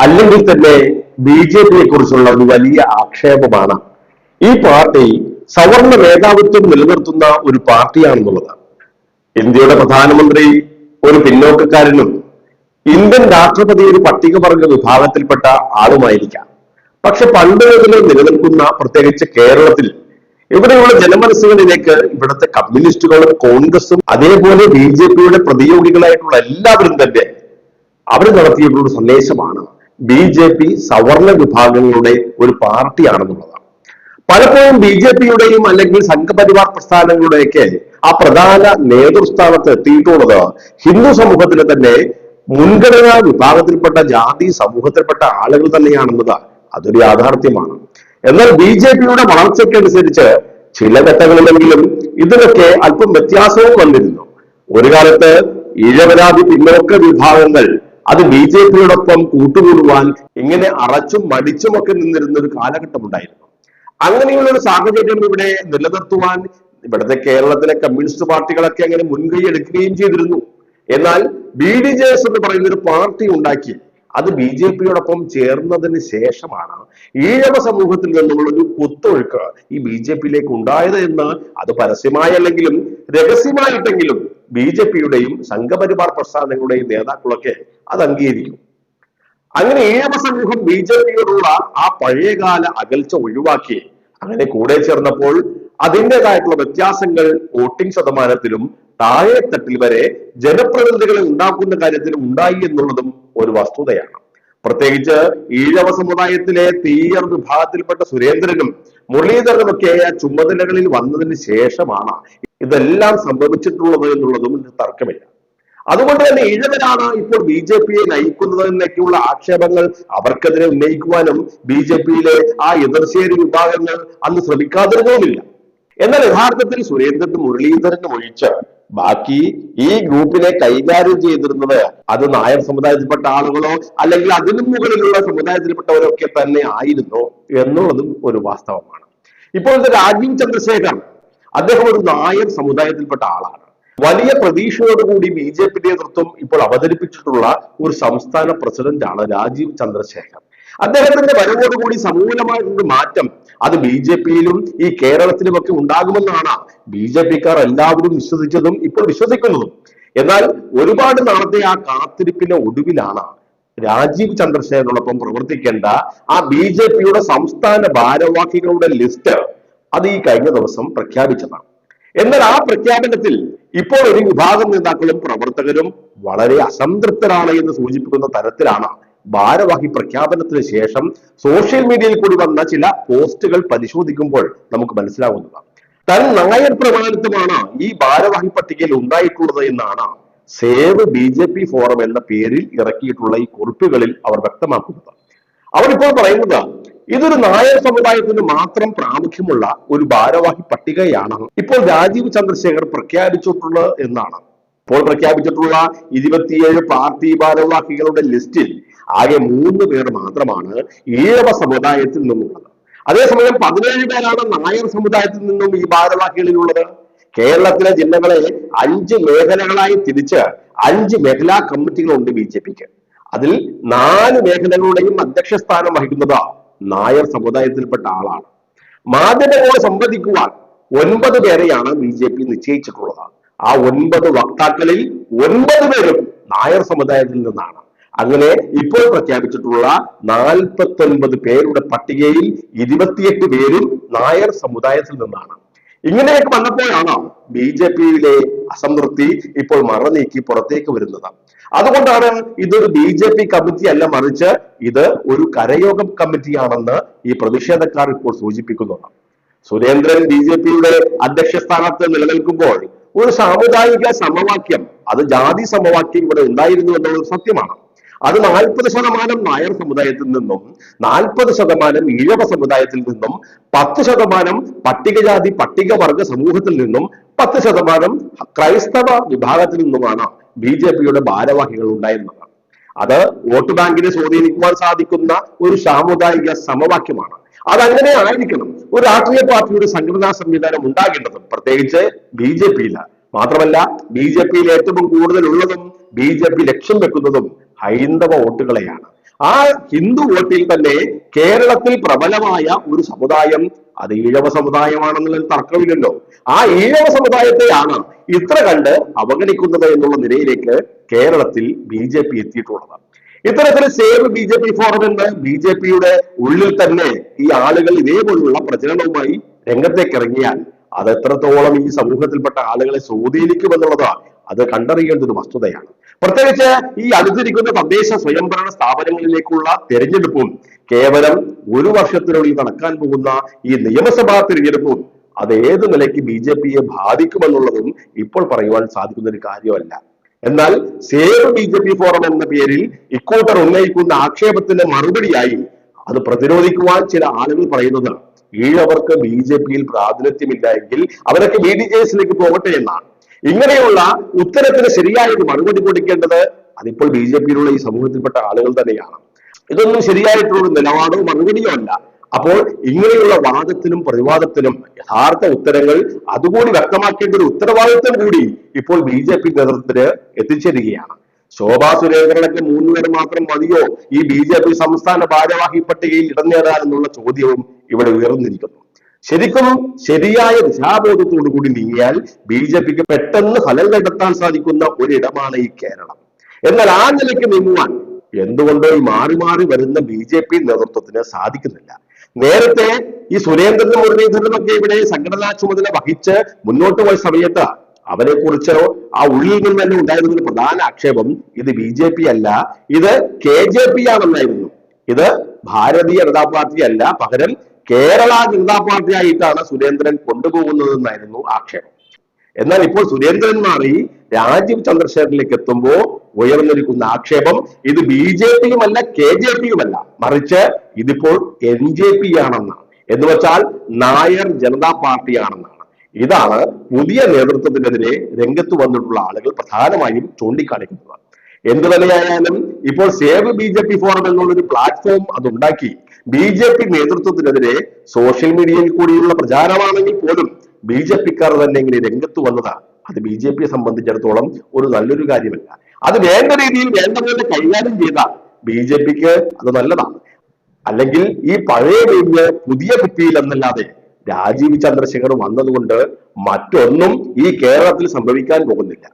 അല്ലെങ്കിൽ തന്നെ B J പിയെ കുറിച്ചുള്ള ഒരു വലിയ ആക്ഷേപമാണ്. ഈ പാർട്ടി സവർണ മേധാവിത്വം നിലനിർത്തുന്ന ഒരു പാർട്ടിയാണെന്നുള്ളത് ഇന്ത്യയുടെ പ്രധാനമന്ത്രി ഒരു പിന്നോക്കക്കാരനും ഇന്ത്യൻ രാഷ്ട്രപതി ഒരു പട്ടികവർഗ വിഭാഗത്തിൽപ്പെട്ട ആളുമായിരിക്കാം. പക്ഷെ പണ്ട് മുതൽ നിലനിൽക്കുന്ന പ്രത്യേകിച്ച് കേരളത്തിൽ ഇവിടെയുള്ള ജനമനസ്സുകളിലേക്ക് ഇവിടുത്തെ കമ്മ്യൂണിസ്റ്റുകളും കോൺഗ്രസും അതേപോലെ ബി ജെ പിയുടെ പ്രതിയോഗികളായിട്ടുള്ള എല്ലാവരും തന്നെ അവർ നടത്തിയിട്ടുള്ള സന്ദേശമാണ്. ബി ജെ പി സവർണ വിഭാഗങ്ങളുടെ ഒരു പാർട്ടിയാണെന്നുള്ളതാണ്. പലപ്പോഴും ബി ജെ പിയുടെയും അല്ലെങ്കിൽ സംഘപരിവാർ പ്രസ്ഥാനങ്ങളുടെയൊക്കെ ആ പ്രധാന നേതൃസ്ഥാനത്ത് എത്തിയിട്ടുള്ളത് ഹിന്ദു സമൂഹത്തിലെ തന്നെ മുൻഗണനാ വിഭാഗത്തിൽപ്പെട്ട ജാതി സമൂഹത്തിൽപ്പെട്ട ആളുകൾ തന്നെയാണെന്നത് അതൊരു യാഥാർത്ഥ്യമാണ്. എന്നാൽ ബി ജെ പിയുടെ വളർച്ചയ്ക്കനുസരിച്ച് ചില ഘട്ടങ്ങളിലെങ്കിലും ഇതിനൊക്കെ അല്പം വ്യത്യാസവും വന്നിരുന്നു. ഒരു കാലത്ത് ഈഴവരാതി പിന്നോക്ക വിഭാഗങ്ങൾ അത് ബി ജെ പിയോടൊപ്പം കൂട്ടുകൂടുവാൻ ഇങ്ങനെ അറച്ചും മടിച്ചും ഒക്കെ നിന്നിരുന്ന ഒരു കാലഘട്ടം ഉണ്ടായിരുന്നു. അങ്ങനെയുള്ള ഒരു സാഹചര്യം ഇവിടെ നിലനിർത്തുവാൻ ഇവിടുത്തെ കേരളത്തിലെ കമ്മ്യൂണിസ്റ്റ് പാർട്ടികളൊക്കെ അങ്ങനെ മുൻകൈ എടുക്കുകയും ചെയ്തിരുന്നു. എന്നാൽ ബി ഡി ജെ എസ് എന്ന് പറയുന്ന ഒരു പാർട്ടി ഉണ്ടാക്കി. അത് ബി ജെ പിയോടൊപ്പം ചേർന്നതിന് ശേഷമാണ് ഈഴവ സമൂഹത്തിൽ നിന്നുള്ള ഒരു കുത്തൊഴുക്ക് ഈ ബി ജെ പിയിലേക്ക് ഉണ്ടായത് എന്ന് അത് പരസ്യമായല്ലെങ്കിലും രഹസ്യമായിട്ടെങ്കിലും ബി ജെ പിയുടെയും സംഘപരിവാർ പ്രസ്ഥാനങ്ങളുടെയും നേതാക്കളൊക്കെ അത് അംഗീകരിക്കും. അങ്ങനെ ഈഴവ സമൂഹം ബി ജെ പിയോടുള്ള ആ പഴയകാല അകൽച്ച ഒഴിവാക്കി. അങ്ങനെ കൂടെ ചേർന്നപ്പോൾ അതിന്റെതായിട്ടുള്ള വ്യത്യാസങ്ങൾ വോട്ടിംഗ് ശതമാനത്തിലും താഴെത്തട്ടിൽ വരെ ജനപ്രതിനിധികളെ ഉണ്ടാക്കുന്ന കാര്യത്തിൽ ഉണ്ടായി എന്നുള്ളതും ഒരു വസ്തുതയാണ്. പ്രത്യേകിച്ച് ഈഴവ സമുദായത്തിലെ തീയർ വിഭാഗത്തിൽപ്പെട്ട സുരേന്ദ്രനും മുരളീധരനുമൊക്കെ ആ ചുമതലകളിൽ വന്നതിന് ശേഷമാണ് ഇതെല്ലാം സംഭവിച്ചിട്ടുള്ളത് എന്നുള്ളതും തർക്കമില്ല. അതുകൊണ്ട് തന്നെ ഇഴവരാണ് ഇപ്പോൾ ബി ജെ പിയെ നയിക്കുന്നത് എന്നൊക്കെയുള്ള ആക്ഷേപങ്ങൾ അവർക്കെതിരെ ഉന്നയിക്കുവാനും ബി ജെ പിയിലെ ആ എതിർശേരി വിഭാഗങ്ങൾ അന്ന് ശ്രമിക്കാതിരുന്നുമില്ല എന്നാൽ യഥാർത്ഥത്തിൽ സുരേന്ദ്രനും മുരളീധരനും ഒഴിച്ച് ബാക്കി ഈ ഗ്രൂപ്പിനെ കൈകാര്യം ചെയ്തിരുന്നത് അത് നായർ സമുദായത്തിൽപ്പെട്ട ആളുകളോ അല്ലെങ്കിൽ അതിനും മുകളിലുള്ള സമുദായത്തിൽപ്പെട്ടവരോ ഒക്കെ തന്നെ ആയിരുന്നു എന്നുള്ളതും ഒരു വാസ്തവമാണ്. ഇപ്പോഴത്തെ രാജീവ് ചന്ദ്രശേഖർ അദ്ദേഹം ഒരു നായർ സമുദായത്തിൽപ്പെട്ട ആളാണ്. വലിയ പ്രതീക്ഷയോടുകൂടി ബി ജെ പി നേതൃത്വം ഇപ്പോൾ അവതരിപ്പിച്ചിട്ടുള്ള ഒരു സംസ്ഥാന പ്രസിഡന്റാണ് രാജീവ് ചന്ദ്രശേഖർ അദ്ദേഹത്തിന്റെ വരവോടുകൂടി സമൂലമായിട്ടുള്ള മാറ്റം അത് ബി ജെ പിയിലും ഈ കേരളത്തിലും ഒക്കെ ഉണ്ടാകുമെന്നാണ് ബി ജെ പിക്കാർ എല്ലാവരും വിശ്വസിച്ചതും ഇപ്പോൾ വിശ്വസിക്കുന്നതും. എന്നാൽ ഒരുപാട് നാളത്തെ ആ കാത്തിരിപ്പിന്റെ ഒടുവിലാണ് രാജീവ് ചന്ദ്രശേഖരനോടൊപ്പം പ്രവർത്തിക്കേണ്ട ആ ബി ജെ പിയുടെ സംസ്ഥാന ഭാരവാഹികളുടെ ലിസ്റ്റ് അത് ഈ കഴിഞ്ഞ ദിവസം പ്രഖ്യാപിച്ചതാണ്. എന്നാൽ ആ പ്രഖ്യാപനത്തിൽ ഇപ്പോൾ ഒരു വിഭാഗം നേതാക്കളും പ്രവർത്തകരും വളരെ അസംതൃപ്തരാണ് എന്ന് സൂചിപ്പിക്കുന്ന തരത്തിലാണ് ഭാരവാഹി പ്രഖ്യാപനത്തിന് ശേഷം സോഷ്യൽ മീഡിയയിൽ കൂടി വന്ന ചില പോസ്റ്റുകൾ പരിശോധിക്കുമ്പോൾ നമുക്ക് മനസ്സിലാവുന്നത്. തൻ നായർ പ്രമാണിത്വമാണ് ഈ ഭാരവാഹി പട്ടികയിൽ ഉണ്ടായിട്ടുള്ളത് എന്നാണ് save B J P forum എന്ന പേരിൽ ഇറക്കിയിട്ടുള്ള ഈ കുറിപ്പുകളിൽ അവർ വ്യക്തമാക്കുന്നത്. അവരിപ്പോൾ പറയുന്നത് ഇതൊരു നായർ സമുദായത്തിന് മാത്രം പ്രാമുഖ്യമുള്ള ഒരു ഭാരവാഹി പട്ടികയാണ് ഇപ്പോൾ രാജീവ് ചന്ദ്രശേഖർ പ്രഖ്യാപിച്ചിട്ടുള്ളത് എന്നാണ്. ഇപ്പോൾ പ്രഖ്യാപിച്ചിട്ടുള്ള ഇരുപത്തിയേഴ് പാർട്ടി ഭാരവാഹികളുടെ ലിസ്റ്റിൽ ആകെ മൂന്ന് പേർ മാത്രമാണ് ഈഴവ സമുദായത്തിൽ നിന്നുള്ളത്. അതേസമയം പതിനേഴ് പേരാണ് നായർ സമുദായത്തിൽ നിന്നും ഈ ഭാരവാഹികളിലുള്ളത്. കേരളത്തിലെ ജില്ലകളെ അഞ്ച് മേഖലകളായി തിരിച്ച് അഞ്ച് മേഖലാ കമ്മിറ്റികളുണ്ട് ബി ജെ പിക്ക്. അതിൽ നാല് മേഖലകളുടെയും അധ്യക്ഷ സ്ഥാനം വഹിക്കുന്നത് നായർ സമുദായത്തിൽപ്പെട്ട ആളാണ്. മാധ്യമങ്ങളോട് സംവദിക്കുവാൻ ഒൻപത് പേരെയാണ് ബി ജെ പി നിശ്ചയിച്ചിട്ടുള്ളത്. ആ ഒൻപത് വക്താക്കളിൽ ഒൻപത് പേരും നായർ സമുദായത്തിൽ നിന്നാണ്. അങ്ങനെ ഇപ്പോൾ പ്രഖ്യാപിച്ചിട്ടുള്ള നാൽപ്പത്തി ഒൻപത് പേരുടെ പട്ടികയിൽ ഇരുപത്തിയെട്ട് പേരും നായർ സമുദായത്തിൽ നിന്നാണ്. ഇങ്ങനെയൊക്കെ വന്നപ്പോഴാണ് ബി ജെ പിയിലെ അസംതൃപ്തി ഇപ്പോൾ മറനീക്കി പുറത്തേക്ക് വരുന്നത് അതുകൊണ്ടാണ് ഇതൊരു ബി ജെ പി കമ്മിറ്റി അല്ല മറിച്ച് ഇത് ഒരു കരയോഗം കമ്മിറ്റിയാണെന്ന് ഈ പ്രതിഷേധക്കാർ ഇപ്പോൾ സൂചിപ്പിക്കുന്നുണ്ട് സുരേന്ദ്രൻ ബി ജെ പിയുടെ അധ്യക്ഷ സ്ഥാനത്ത് നിലനിൽക്കുമ്പോൾ ഒരു സാമുദായിക സമവാക്യം അത് ജാതി സമവാക്യം ഇവിടെ ഉണ്ടായിരുന്നു എന്നുള്ളത് സത്യമാണ്. അത് നാൽപ്പത് ശതമാനം നായർ സമുദായത്തിൽ നിന്നും നാൽപ്പത് ശതമാനം ഈഴവ സമുദായത്തിൽ നിന്നും പത്ത് ശതമാനം പട്ടികജാതി പട്ടികവർഗ സമൂഹത്തിൽ നിന്നും പത്ത് ശതമാനം ക്രൈസ്തവ വിഭാഗത്തിൽ നിന്നുമാണ് ബി ജെ പിയുടെ ഭാരവാഹികൾ ഉണ്ടായിരുന്നത്. അത് വോട്ട് ബാങ്കിനെ സ്വാധീനിക്കുവാൻ സാധിക്കുന്ന ഒരു സാമുദായിക സമവാക്യമാണ്. അതങ്ങനെ ആയിരിക്കണം ഒരു രാഷ്ട്രീയ പാർട്ടിയുടെ സംഘടനാ സംവിധാനം ഉണ്ടാകേണ്ടതും. പ്രത്യേകിച്ച് ബി ജെ പിയില. മാത്രമല്ല ബി ജെ പിയിൽ ഏറ്റവും കൂടുതൽ ഉള്ളതും ബി ജെ പി ലക്ഷ്യം വെക്കുന്നതും ഹൈന്ദവ വോട്ടുകളെയാണ്. ആ ഹിന്ദു വോട്ടിൽ തന്നെ കേരളത്തിൽ പ്രബലമായ ഒരു സമുദായം അത് ഈഴവ സമുദായമാണെന്നുള്ള തർക്കമില്ലല്ലോ. ആ ഈഴവ സമുദായത്തെയാണ് ഇത്ര കണ്ട് അവഗണിക്കുന്നത് എന്നുള്ള നിലയിലേക്ക് കേരളത്തിൽ ബി ജെ പി എത്തിയിട്ടുള്ളത്. ഇത്തരത്തിൽ save B J P forum എന്ന് ബി ജെ പിയുടെ ഉള്ളിൽ തന്നെ ഈ ആളുകൾ ഇതേപോലുള്ള പ്രചരണവുമായി രംഗത്തേക്ക് ഇറങ്ങിയാൽ അത് എത്രത്തോളം ഈ സമൂഹത്തിൽപ്പെട്ട ആളുകളെ സ്വാധീനിക്കുമെന്നുള്ളതാണ് അത് കണ്ടറിയേണ്ടത് വസ്തുതയാണ്. പ്രത്യേകിച്ച് ഈ അടുത്തിരിക്കുന്ന തദ്ദേശ സ്വയംഭരണ സ്ഥാപനങ്ങളിലേക്കുള്ള തെരഞ്ഞെടുപ്പും കേവലം ഒരു വർഷത്തിനുള്ളിൽ നടക്കാൻ പോകുന്ന ഈ നിയമസഭാ തിരഞ്ഞെടുപ്പും അത് ഏത് നിലയ്ക്ക് ബി ജെ പിയെ ബാധിക്കുമെന്നുള്ളതും ഇപ്പോൾ പറയുവാൻ സാധിക്കുന്ന ഒരു കാര്യമല്ല. എന്നാൽ save B J P forum എന്ന പേരിൽ ഇക്കൂട്ടർ ഉന്നയിക്കുന്ന ആക്ഷേപത്തിന്റെ മറുപടിയായി അത് പ്രതിരോധിക്കുവാൻ ചില ആളുകൾ പറയുന്നത് ഈഴവർക്ക് ബി ജെ പിയിൽ പ്രാതിനിധ്യമില്ല എങ്കിൽ അവരൊക്കെ ബി ഡി ജെ എസിലേക്ക് പോകട്ടെ എന്നാണ്. ഇങ്ങനെയുള്ള ഉത്തരത്തിന് ശരിയായ ഒരു മറുപടി കൊടുക്കേണ്ടത് അതിപ്പോൾ ബി ജെ പിയിലുള്ള ഈ സമൂഹത്തിൽപ്പെട്ട ആളുകൾ തന്നെയാണ്. ഇതൊന്നും ശരിയായിട്ടുള്ള നിലപാടോ മറുപടിയോ അല്ല. അപ്പോൾ ഇങ്ങനെയുള്ള വാദത്തിനും പ്രതിവാദത്തിനും യഥാർത്ഥ ഉത്തരങ്ങൾ അതുകൂടി വ്യക്തമാക്കേണ്ട ഒരു ഉത്തരവാദിത്വം കൂടി ഇപ്പോൾ ബി ജെ പി നേതൃത്വത്തിന് എത്തിച്ചേരുകയാണ്. ശോഭാ സുരേന്ദ്രനൊക്കെ മൂന്നുപേർ മാത്രം മതിയോ? ഈ ബി ജെ പി സംസ്ഥാന ഭാരവാഹി പട്ടികയിൽ ഇടം നേടാൻ എന്നുള്ള ചോദ്യവും ഇവിടെ ഉയർന്നിരിക്കുന്നു. ശരിക്കും ശരിയായ ദിശാബോധത്തോടു കൂടി നീങ്ങിയാൽ ബി ജെ പിക്ക് പെട്ടെന്ന് ഫലം കണ്ടെത്താൻ സാധിക്കുന്ന ഒരിടമാണ് ഈ കേരളം. എന്നാൽ ആ നിലയ്ക്ക് നീങ്ങുവാൻ എന്തുകൊണ്ടോ ഈ മാറി മാറി വരുന്ന ബി ജെ പി നേതൃത്വത്തിന് സാധിക്കുന്നില്ല. നേരത്തെ ഈ സുരേന്ദ്രൻ മുരളീധരനൊക്കെ ഇവിടെ സംഘടനാ ചുമതല വഹിച്ച് മുന്നോട്ട് പോയ സമയത്ത് അവരെ കുറിച്ച് ആ ഉള്ളിൽ നിന്ന് തന്നെ ഉണ്ടായിരുന്ന പ്രധാന ആക്ഷേപം ഇത് ബി ജെ പി അല്ല ഇത് കെ ജെ പി ആണെന്നായിരുന്നു. ഇത് ഭാരതീയ ജനതാ പാർട്ടി അല്ല പകരം കേരള ജനതാ പാർട്ടി ആയിട്ടാണ് സുരേന്ദ്രൻ കൊണ്ടുപോകുന്നതെന്നായിരുന്നു ആക്ഷേപം. എന്നാൽ ഇപ്പോൾ സുരേന്ദ്രൻ മാറി രാജീവ് ചന്ദ്രശേഖരനിലേക്ക് എത്തുമ്പോൾ ഉയർന്നിരിക്കുന്ന ആക്ഷേപം ഇത് ബി ജെ പിയുമല്ല കെ ജെ പിയുമല്ല. മറിച്ച് ഇതിപ്പോൾ എൻ ജെ പി ആണെന്നാണ് എന്ന് വെച്ചാൽ നായർ ജനതാ പാർട്ടിയാണെന്നാണ്. ഇതാണ് പുതിയ നേതൃത്വത്തിനെതിരെ രംഗത്ത് വന്നിട്ടുള്ള ആളുകൾ പ്രധാനമായും ചൂണ്ടിക്കാണിക്കുന്നത്. എന്തു തന്നെയായാലും ഇപ്പോൾ save B J P forum എന്നുള്ളൊരു പ്ലാറ്റ്ഫോം അതുണ്ടാക്കി. ബി ജെ പി നേതൃത്വത്തിനെതിരെ സോഷ്യൽ മീഡിയയിൽ കൂടിയുള്ള പ്രചാരമാണെങ്കിൽ പോലും ബി ജെ പിക്കാർ തന്നെ ഇങ്ങനെ രംഗത്ത് വന്നതാണ്. അത് ബി ജെ പിയെ സംബന്ധിച്ചിടത്തോളം ഒരു നല്ലൊരു കാര്യമല്ല. അത് വേണ്ട രീതിയിൽ വേണ്ട പോലെ കൈകാര്യം ചെയ്താൽ ബി ജെ പിക്ക് അത് നല്ലതാണ്. അല്ലെങ്കിൽ ഈ പഴയ വീഞ്ഞ് പുതിയ കുപ്പിയിൽ എന്നല്ലാതെ രാജീവ് ചന്ദ്രശേഖർ വന്നതുകൊണ്ട് മറ്റൊന്നും ഈ കേരളത്തിൽ സംഭവിക്കാൻ പോകുന്നില്ല.